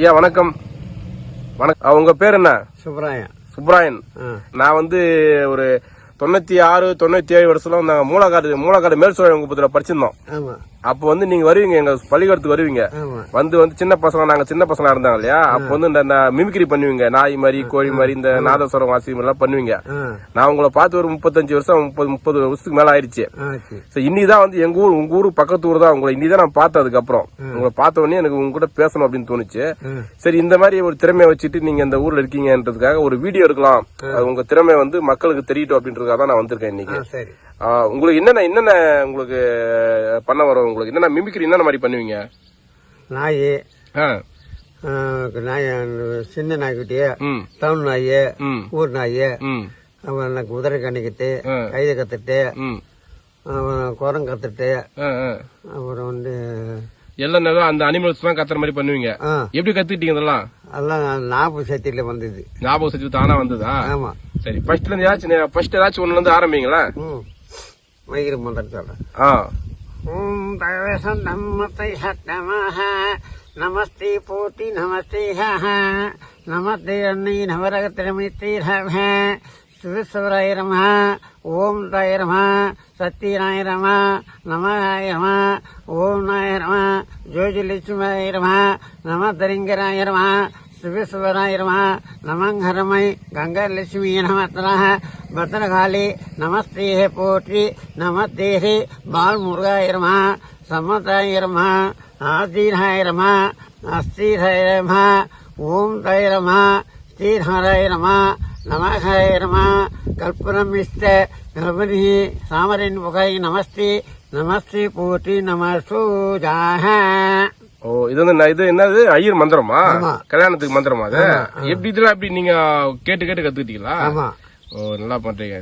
ஐயா வணக்கம். வணக்கம். உங்க பேர் என்ன? சுப்ராயன் சுப்ராயன் நான் வந்து ஒரு தொண்ணூத்தி ஆறு தொண்ணூத்தி ஏழு வருஷம் நாங்க மூலக்காடு மூலக்காடு மேல் சோழங்குப்பத்துல படிச்சிருந்தோம். ஆமாம் அப்போ வந்து நீங்க வருவீங்க எங்க பள்ளிக்கூடத்துக்கு வருவீங்க. வந்து வந்து சின்ன பசங்க நாங்க சின்ன பசங்களா இருந்தாங்க இல்லையா? அப்போ வந்து இந்த மிமிக்ரி பண்ணுவீங்க. நாய் மாதிரி கோழி மாதிரி இந்த நாதஸ்வரம் வாசி எல்லாம் பண்ணுவீங்க. நான் உங்களை பார்த்து ஒரு முப்பத்தஞ்சு வருஷம் முப்பது முப்பது வருஷத்துக்கு மேல ஆயிடுச்சு. இன்னிதான் வந்து எங்க ஊர் உங்க ஊர் பக்கத்து ஊர் தான். உங்களை இன்னிதான் நான் பார்த்தேன் அதுக்கப்புறம். உங்களை பார்த்த உடனே எனக்கு உங்க கூட பேசணும் அப்படின்னு தோணுச்சு. சரி இந்த மாதிரி ஒரு திறமையை வச்சுட்டு நீங்க இந்த ஊர்ல இருக்கீங்கன்றதுக்காக ஒரு வீடியோ எடுக்கலாம். அது உங்க திறமை வந்து மக்களுக்கு தெரியட்டும் அப்படின்றதுக்காக தான் நான் வந்திருக்கேன் இன்னைக்கு. உங்களுக்கு என்னென்ன என்னென்ன உங்களுக்கு பண்ண வரும்? உங்களுக்கு என்னென்ன மிமிக்ரி என்னென்ன மாதிரி பண்ணுவீங்க? நாய். நாய் சின்ன நாய்க்குட்டி ம். டவுன் நாய் ஊர் நாய் ம். அவன் எனக்கு குதிரை கணிக்கிட்டு. கைதை கத்துட்டு ம். அவன் குரம் கத்துட்டு. அப்புறம் வந்து எல்லாம் அந்த அனிமல்ஸ் தான் கத்துற மாதிரி பண்ணுவீங்க. எப்படி கத்துக்கிட்டீங்க இதெல்லாம்? அதெல்லாம் நாப்பு சக்தியில் வந்தது. ஞாபகம் சக்தி தானா வந்ததா? ஆமாம் சரி ஃபர்ஸ்ட்ல இருந்து ஏதாச்சும் ஃபர்ஸ்ட் ஏதாச்சும் ஒண்ணுல இருந்து ஆரம்பிங்களா ம் மைகிரி மந்திரம் சொல்கிறேன் ஆ ஓம் தயவேசம் நம்மத்தை சட்டமாக நமஸ்தே போட்டி நமஸ்தே நமஸ்தே அன்னை நவரகத்திரமித்தே சிவசவராய நம ஓம் தாய நம சத்யநாய நம நமகாய நம ஓம் நாய நம ஜோதிலட்சுமியாய நம நம தரிங்கராய நம சிவசுவராய நம நமங்கரமை கங்கலட்சுமி நமத்தனः பத்ரகாளி நமஸ்தேஹ போற்றி நமத்தேஹே பால்முருகாய நம சம்மதாய நம ஆதீனாய நம அஸ்தீராய நம ஓம் தாய நம ஸ்ரீஹராய நம நமகாய நம கல்பனமிஸ்த கல்பனி சாமரின் முகாய் நமஸ்தே நமஸ்தே போற்றி நமசூஜாக ஓ இது வந்து இது என்னது ஐயர் மந்திரமா. கல்யாணத்துக்கு மந்திரமா அது எப்படி இதெல்லாம் எப்படி நீங்க கேட்டு கேட்டு கத்துக்கிட்டீங்களா ஓ நல்லா பண்றீங்க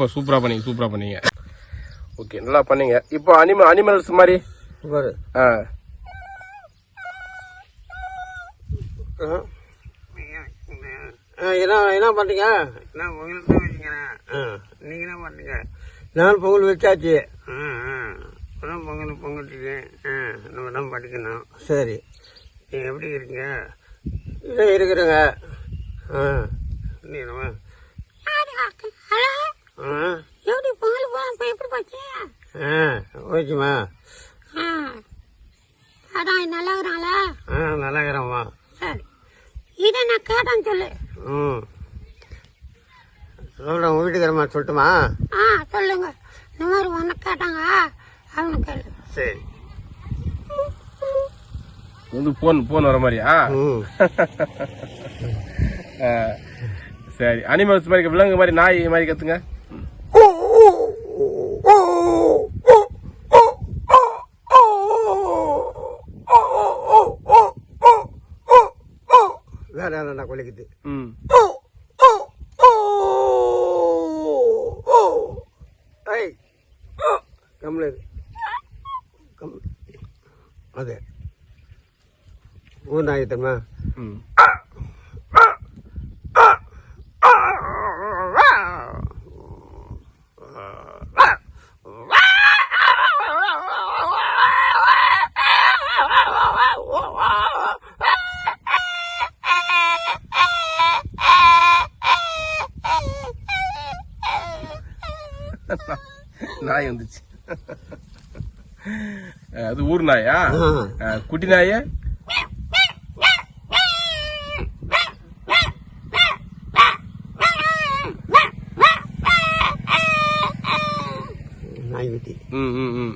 சூப்பர் சூப்பரா பண்ணீங்க சூப்பரா பண்ணீங்க. ஓகே நல்லா பண்ணீங்க. இப்போ அனிமல் அனிமல்ஸ் மாதிரி? ஆ. ஆ, என்ன என்ன பண்ணுறீங்க நான் பொங்கல் தான் வச்சுக்கிறேன். ஆ. நீங்கள் என்ன பண்ணுறீங்க நான் பொங்கல் வச்சாச்சு. ஆ ஆ. இப்போதான் பொங்கல் பொங்கட்டுருக்கேன் ஆ நம்ம தான் படிக்கணும். சரி. நீங்கள் எப்படி இருக்கீங்க? இதோ இருக்கிறேங்க. ஆ. நீ நம்ம ஆ எப்படி பொங்கல் போன எப்படி போச்சு? ஆ ஓகேம்மா ஆ. அதான் நல்லா இருக்கிறாங்களா ஆ நல்லா இருக்கிறேம்மா சரி. இதை நான் கேட்டேன்னு சொல்லு. ம். சொல்கிறேன் உங்கள் வீட்டுக்காரம்மா சொல்லட்டுமா? ஆ சொல்லுங்க. இந்த மாதிரி ஒன்று கேட்டாங்க அவனு கேளு. சரி. வந்து போன் போன் வர மாதிரியா? ம். ஆ, சரி அனிமல்ஸ் மாதிரி விலங்கு மாதிரி நாய் மாதிரி கத்துங்க வேற யாரா கொலைக்குது ம் ஓ ஓ ஓ ஓ ஐய் ஓ கம்மல் கம் அது ஊர் நாய் தெரியுமா ம் நாய் வந்துச்சு. அது ஊர் நாயா? குட்டி நாய? நாய்க்குட்டி ம் ம் ம்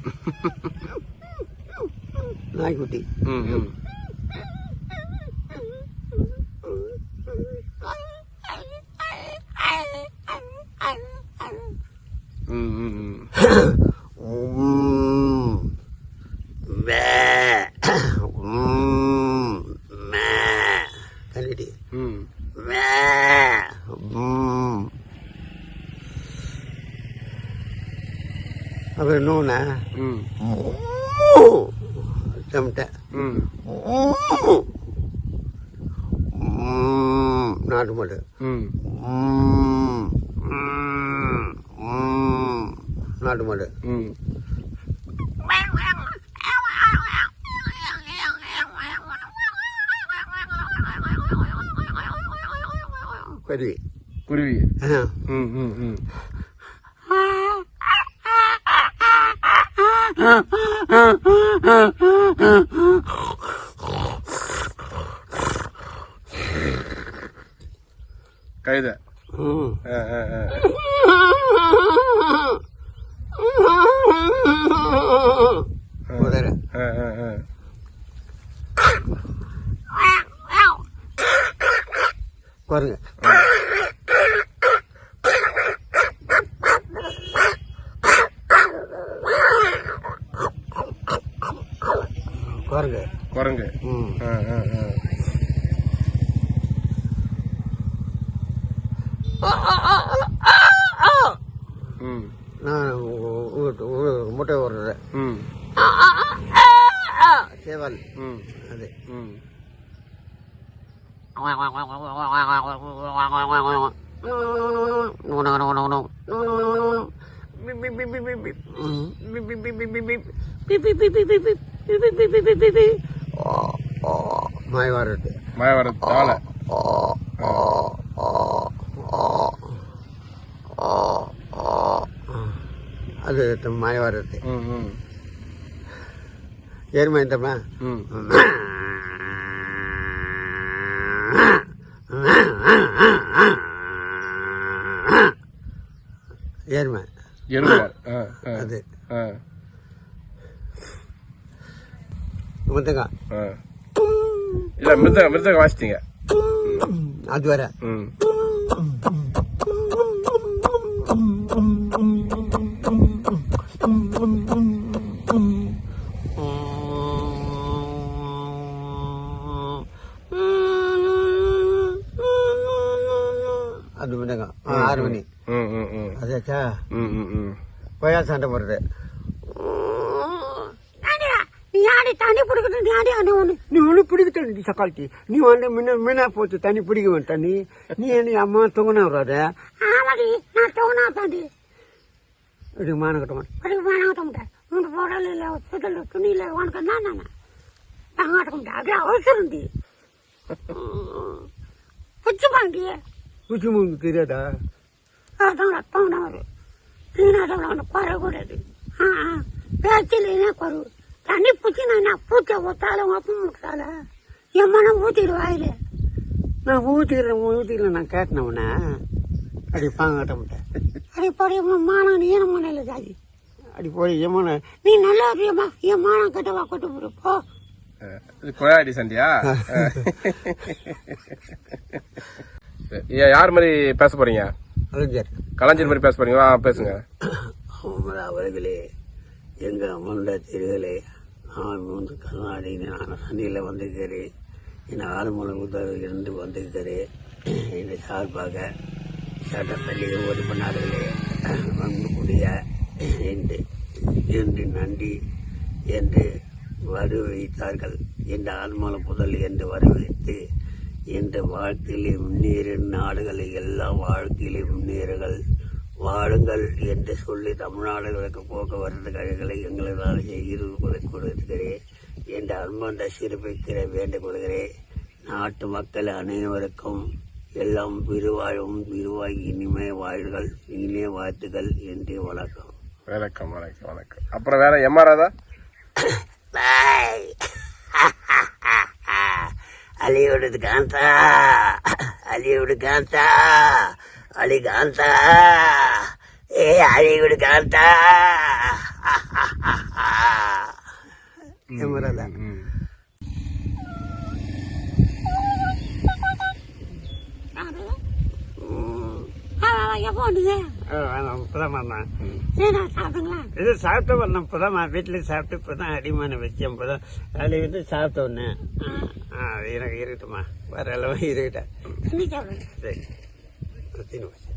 நாய்க்குட்டி ம் ம் ம் ம் ம் உம். மே. உம். மே. கண்டுபிடி. ம் மே. உம். அப்புறம் இன்னொன்னு ம் சமட்டை ம் நாட்டு மாடு ம் உம். உம். உம். நாட்டு மாடு ம் கருவி குருவி ஆ. ம் ம் ம் கழுத ம். ஆ ஆ ஆ குதிரை ஆ ஆ ஆ பாருங்க பாருங்க குரங்கு ம் ஆ ஆ ஆ ம் நான் ஊ- ஊ- ஊ- முட்டை ஓடுறேன் ம் சேவல் ம் அது ம் மாயவாரத்து. மாயவரம் தாளை அது மாயவாரத்து. ம் ம். ஏறுமா இந்தம்மா ம். ஏறுமா. எருமாள் ஆ ஆ. அது. ஆ இல்ல மிருதங்க மிருதங்க வாசிட்டீங்க அது வேற அது முத்தங்க ஆறு மணி அதாச்சா கொய்யா சண்டை போடுறது நீ ஆடி தண்ணி நீ ஆடி ஆடி ஒன்று நீ ஒன்று பிடிக்க சக்கால்ட்டி நீ வந்து முன்ன முன்ன போட்டு தண்ணி பிடிக்க வேண்டாம் நீ என்ன அம்மா தூங்கினா வராத? ஆமாடி நான் தோணா தாண்டி. இப்படி மான கட்ட மாட்டேன். படிக்க வேணாம் மாட்டேன். உனக்கு போடல இல்லை சுதல் துணியில் உனக்கு என்ன நான் மாட்டேன். அப்படியே அவசரம் டி. புச்சு பாண்டி பூச்சி மூங்கு தெரியாதா? அதான் ரத்தம் தான் வரும் நீனாதான் அவனை குறக்கூடாது ஆ ஆ. பேச்சில் என்ன குறவு தண்ணி பூச்சி நான் என்ன பூச்சை ஒத்தால ஒப்ப முட்டால என் மனம் ஊத்திடு வாயில. நான் ஊற்றிக்கிறேன் ஊற்றிக்கிறேன் நான் கேட்டேன் உன்னை. அப்படி பாங்க கட்ட மாட்டேன் அடி படி மானம் நீ என்ன மனையில் ஜாதி அப்படி போய் ஏமான நீ நல்லா இருப்பியம்மா. என் மானம் கட்டவா கொட்டு போடு போ. இது கொயாடி சண்டையா? ஏன் யார் மாதிரி பேச போறீங்க? அலைஞர் கலைஞர் மாதிரி பேச போறீங்க வா, பேசுங்க அவர்களே எங்க அம்மனுடைய திருகளே நான் வந்து கர்நாடக நான் சண்டையில் வந்திருக்கிறேன். என் புதல் இருந்து வந்திருக்கிறேன். இந்த சார்பாக சட்டப்பள்ளி உறுப்பினர்களே அன்புக்குரிய என்று என்று நன்றி என்று வரவழைத்தார்கள் என்ற ஆழ்மூல புதல் என்று வரவழைத்து என்ற வாழ்க்கையிலே முன்னேறும் நாடுகளை எல்லா வாழ்க்கையிலே முன்னேறுகள் வாழுங்கள் என்று சொல்லி தமிழ்நாடுகளுக்கு போக்குவரத்து கழகங்களை எங்களால் செய்து கொடுக்கிறேன் என்ற அன்பந்த சிறப்பிக்கிற வேண்டிக் கொள்கிறேன் நாட்டு மக்கள் அனைவருக்கும் எல்லாம் விரிவாயும் விரிவாகி இனிமே வாழ்கள் இனிமே வாழ்த்துகள் என்று வணக்கம். வணக்கம் வணக்கம் வணக்கம். அப்புறம் வேற எம்ஆராதா பாய் அலியோடு காந்தா! அலியோடு காந்தா! அலி காந்தா. ஏ அலியோடு காந்தா சாப்பிடுங்களா இது சாப்பிட்டு வரணும் இப்பதான் வீட்டில் சாப்பிட்டு இப்பதான் அடிமான வச்சேன் இப்பதான் வேலையை வந்து சாப்பிட்ட உடனே. எனக்கு இருக்கட்டுமா வேற எல்லாம் இருக்கட்டேன் சரி. வச்சு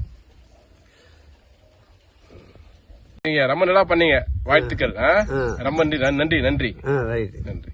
நீங்க ரொம்ப நல்லா பண்ணீங்க. வாழ்த்துக்கள். ரொம்ப நன்றி நன்றி நன்றி. நன்றி.